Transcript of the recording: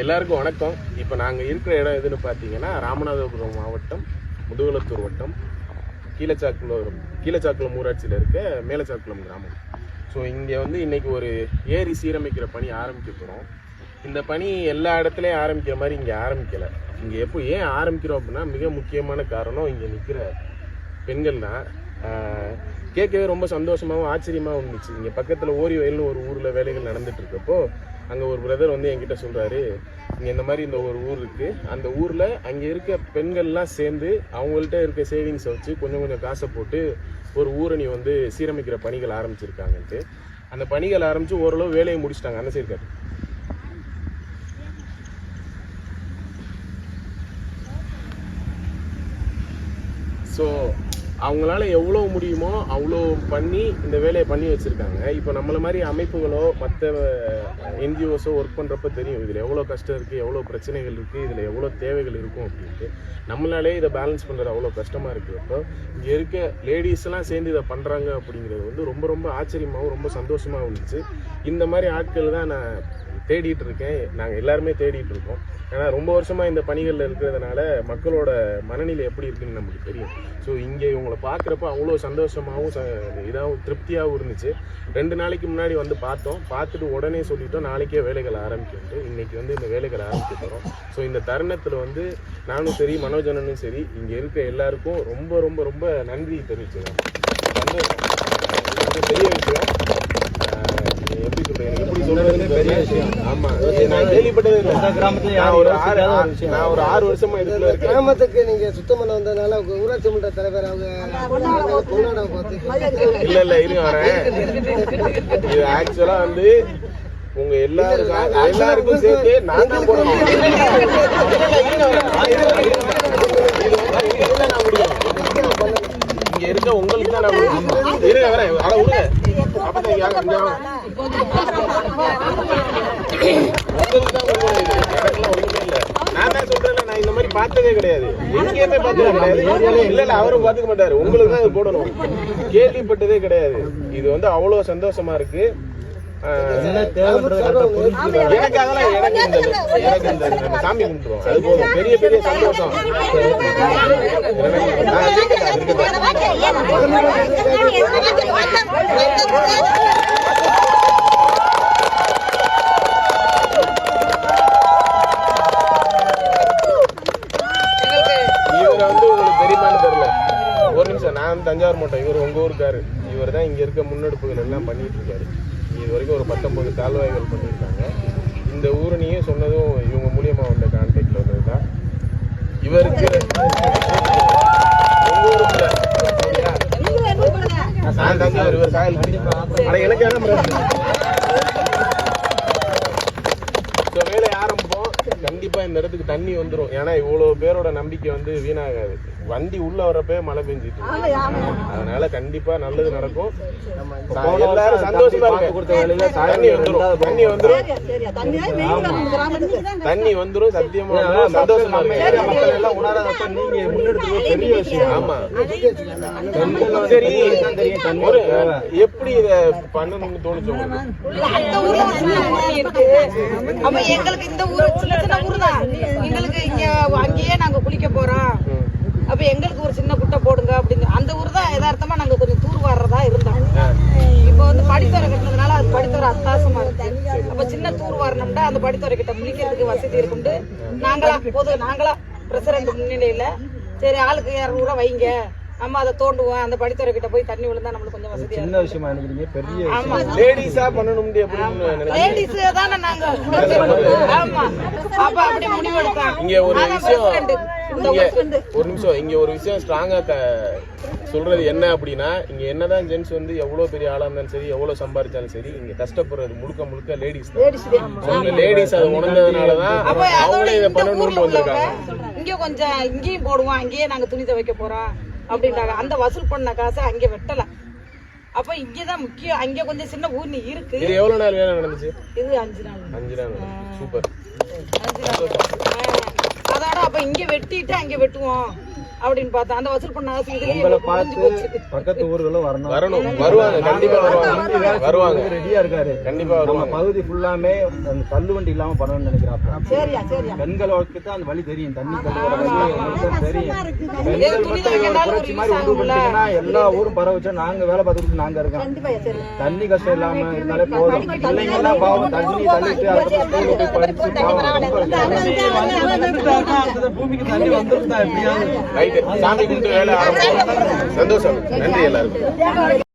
எல்லாருக்கும் வணக்கம். இப்போ நாங்கள் இருக்கிற இடம் எதுன்னு பார்த்தீங்கன்னா ராமநாதபுரம் மாவட்டம் முதுகுளத்தூர் வட்டம் கீழச்சாக்குளம் கீழச்சாக்குளம் ஊராட்சியில் இருக்க மேலச்சாக்குளம் கிராமம். ஸோ இங்கே வந்து இன்றைக்கி ஒரு ஏரி சீரமைக்கிற பணி ஆரம்பிக்க போகிறோம் இந்த பணி எல்லா இடத்துலையும் ஆரம்பிக்கிற மாதிரி இங்கே ஆரம்பிக்கலை. இங்கே எப்போ ஏன் ஆரம்பிக்கிறோம் அப்படின்னா மிக முக்கியமான காரணம் இங்கே நிற்கிற பெண்கள் தான். கேட்கவே ரொம்ப சந்தோஷமாகவும் ஆச்சரியமாகவும் இருந்துச்சு. இங்கே பக்கத்தில் ஓரி வயல்னு ஒரு ஊரில் வேலைகள் நடந்துட்டு இருக்கப்போ அங்கே ஒரு பிரதர் வந்து என்கிட்ட சொல்கிறாரு இங்கே இந்த மாதிரி இந்த ஒரு ஊர் இருக்குது அந்த ஊரில் அங்கே இருக்க பெண்கள்லாம் சேர்ந்து அவங்கள்ட்ட இருக்க சேவிங்ஸை வச்சு கொஞ்சம் கொஞ்சம் காசை போட்டு ஒரு ஊரணி வந்து சீரமைக்கிற பணிகள் ஆரம்பிச்சிருக்காங்கன்ட்டு. அந்த பணிகள் ஆரம்பித்து ஓரளவு வேலையை முடிச்சிட்டாங்க அந்த சைடு ஸோ அவங்களால எவ்வளோ முடியுமோ அவ்வளோ பண்ணி இந்த வேலையை பண்ணி வச்சுருக்காங்க. இப்போ நம்மளை மாதிரி அமைப்புகளோ மற்ற என்ஜிஓஸோ ஒர்க் பண்ணுறப்ப தெரியும். இதில் எவ்வளோ கஷ்டம் இருக்குது எவ்வளோ பிரச்சனைகள் இருக்குது இதில் எவ்வளோ தேவைகள் இருக்கும் அப்படின்ட்டு. நம்மளாலே இதை பேலன்ஸ் பண்ணுறது அவ்வளோ கஷ்டமாக இருக்குது அப்போ இங்கே இருக்க லேடிஸ்லாம் சேர்ந்து இதை பண்ணுறாங்க அப்படிங்கிறது வந்து ரொம்ப ரொம்ப ஆச்சரியமாகவும் ரொம்ப சந்தோஷமாகவும் இருந்துச்சு. இந்த மாதிரி ஆட்கள் தான் நான் தேடிட்டு இருக்கேன் நாங்கள் எல்லாருமே தேடிட்டு இருக்கோம் ஏன்னா ரொம்ப வருஷமாக இந்த பணிகளில் இருக்கிறதுனால மக்களோட மனநிலை எப்படி இருக்குன்னு நமக்கு தெரியும். ஸோ இங்கே இவங்களை பார்க்குறப்ப அவ்வளோ சந்தோஷமாகவும் ச இதாகவும் திருப்தியாகவும் இருந்துச்சு. ரெண்டு நாளைக்கு முன்னாடி வந்து பார்த்தோம். பார்த்துட்டு உடனே சொல்லிட்டோம் நாளைக்கே வேலைகள் ஆரம்பிக்கிட்டு இன்றைக்கி வந்து இந்த வேலைகளை ஆரம்பிக்க போகிறோம் ஸோ இந்த தருணத்தில் வந்து நானும் சரி மனோஜனனும் சரி இங்கே இருக்க எல்லாருக்கும் ரொம்ப ரொம்ப ரொம்ப நன்றி தெரிவிச்சுக்கிறேன். சந்தோஷம். வந்து பெரிய விஷயம் ஆஹ் எப்படி சொல்றேன் எனக்கு எப்படி சொல்றதுன்னு பெரிய விஷயம். ஆமா. நான் கேள்விப்பட்டதே இல்லை. கிராமத்துல நான் ஒரு ஆறு. நான் ஒரு ஆறு வருஷமா இதுல இருக்கேன். கிராமத்துக்கு நீங்க சுத்தம் பண்ண வந்ததுனால உங்க ஊராட்சி மன்ற தலைவர் அவங்க பொன்னாடாவை பார்த்து இல்ல இல்ல இருங்க வரேன். இது ஆக்சுவலா வந்து உங்க எல்லாருக்கும் எல்லாருக்கும் சேர்த்து நான் தான் போடணும். இங்க இருக்க உங்களுக்கு தான் நான். இருங்க வரேன். அட விடுங்க அப்பதான் யாங்க பார்த்ததே கிடையாது. எங்கேயுமே பார்த்ததே கிடையாது. இல்ல இல்ல அவரும் பாத்துக்க மாட்டாரு. உங்களுக்கு தான் இது போடணும். கேள்விப்பட்டதே கிடையாது. இது வந்து அவ்வளவு சந்தோஷமா இருக்கு. எனக்கு அதெல்லாம் எனக்கு இந்த எனக்கு இந்த நம்ம சாமி அது போதும். பெரிய பெரிய சந்தோஷம். எனக்கு- நான் இருக்கேன், இருக்கேன். இவர் வந்து உங்களுக்கு தெரியுமான்னு தெரியல ஒரு நிமிஷம் நான் வந்து தஞ்சாவூர் மாட்டோம் இவர் உங்க ஊருக்காரு. இவர் தான் இங்க இருக்க முன்னெடுப்புகள் எல்லாம் பண்ணிட்டு இருக்காரு. இது வரைக்கும் ஒரு பத்தொன்பது கால்வாய்கள் பண்ணியிருக்காங்க. இந்த ஊரணியும் சொன்னதும் இவங்க மூலியமா வந்த கான்டாக்ட்ல வந்தது தான். இவருக்கு? நான் தஞ்சாவூர் இவர் சாயல் ஆனா எனக்கு என்ன பிரச்சனை? ஸோ வேலை ஆரம்பிப்போம் கண்டிப்பா இந்த இடத்துக்கு தண்ணி வந்துரும். ஏன்னா இவ்வளவு பேரோட நம்பிக்கை வந்து வீணாகாது. வண்டி உள்ள வரப்பே மழை பெஞ்சிட்டு இருக்கு. அதனால கண்டிப்பா நல்லது நடக்கும். எல்லாரும் சந்தோஷமா வேலையில தண்ணி வந்துரும். தண்ணி வந்துரும். தண்ணி வந்துரும் சத்தியமா. சந்தோஷமா இருக்கு. எல்லாம் உணராதப்ப நீங்க முன்னெடுத்து பெரிய விஷயம். ஆமா. சரி. ஒரு. எப்படி இத பண்ணணும்னு தோணுச்சு உங்களுக்கு? அந்த ஊர்ல ஒரு சின்ன ஊர் இருக்கு. அப்ப எங்களுக்கு இந்த ஊர் சின்ன சின்ன ஊர் தான். எங்களுக்கு இங்க அங்கேயே நாங்க குளிக்க போறோம். அப்ப எங்களுக்கு ஒரு சின்ன குட்டை போடுங்க அப்படின்னு அந்த ஊர் தான் யதார்த்தமா நாங்க கொஞ்சம் தூர் வாடுறதா இருந்தோம். இப்போ வந்து படித்துறை கட்டினதுனால அது படித்துறை அத்தாசமா இருக்கு. அப்ப சின்ன தூர் வரணும்னா அந்த படித்துறை கிட்ட குளிக்கிறதுக்கு வசதி இருக்கும்ட்டு நாங்களா போது நாங்களா பிரசிடண்ட் முன்னிலையில சரி ஆளுக்கு இரநூறுவா வைங்க. நம்ம அதை தோண்டுவோம் அந்த படித்துறை கிட்ட போய் தண்ணி விழுந்தா நம்மளுக்கு கொஞ்சம் வசதியா சின்ன விஷயமா நினைக்கிறீங்க? பெரிய ஆமா. லேடிஸா நினைக்கிறேன் லேடிஸ் தானே நாங்க ஆமா. அப்ப அப்படி முடிவெடுத்தோம் இங்க ஒரு விஷயம் இங்க. ஒரு நிமிஷம். இங்க ஒரு விஷயம் ஸ்ட்ராங்கா சொல்றது என்ன அப்படின்னா இங்க என்னதான் ஜென்ஸ் வந்து எவ்வளவு பெரிய ஆளா இருந்தாலும் சரி எவ்வளவு சம்பாதிச்சாலும் சரி இங்க கஷ்டப்படுறது முழுக்க முழுக்க லேடிஸ் தான். லேடிஸ் அதை உணர்ந்ததுனாலதான் அப்ப அதோட அவங்களே இதை பண்ணணும்னு வந்திருக்காங்க. இங்க கொஞ்சம் இங்கேயும் போடுவோம் அங்கேயே நாங்க துணி துவைக்க போறோம். அப்படின்ட்டாங்க அந்த வசூல் பண்ண காசை அங்க வெட்டல அப்ப இங்கதான் முக்கியம். அங்க கொஞ்சம் சின்ன ஊர்னி இருக்கு. இது எவ்வளவு நாள் வேலை நடந்துச்சு? இது அஞ்சு நாள். அஞ்சு நாள் சூப்பர். அஞ்சு நாள். அதோட அப்ப இங்க வெட்டிட்டு அங்க வெட்டுவோம். அப்படின்னு பார்த்தா அந்த வசூல் பண்ண ஆசை இதுலயே பார்த்து. பக்கத்து ஊர்களும் வரணும் வரணும் வருவாங்க கண்டிப்பா வருவாங்க வருவாங்க ரெடியா இருக்காரு கண்டிப்பா நம்ம வருவாங்க பகுதி ஃபுல்லாமே அந்த தள்ளு வண்டி இல்லாம பண்ணணும்னு நினைக்கிறாப்ப சரியா சரியா பெண்களுக்கு தான் அந்த வழி தெரியும் தண்ணி தெரியும் பெண்கள் மாதிரி உண்டு எல்லா ஊரும் பரவ வச்சா நாங்க வேலை பார்த்துட்டு நாங்க இருக்கோம் கண்டிப்பா சரி தண்ணி கஷ்டம் இல்லாம இருந்தாலே போதும் பிள்ளைங்கன்னா பாவம் தண்ணி தள்ளிட்டு அதுக்கப்புறம் பூமிக்கு தண்ணி வந்துரும் தான் எப்படியாவது ரைட்டு சாமி கும்பிட்டு வேலை ஆரம்பிச்சோம் சந்தோஷம். நன்றி எல்லாருக்கும்.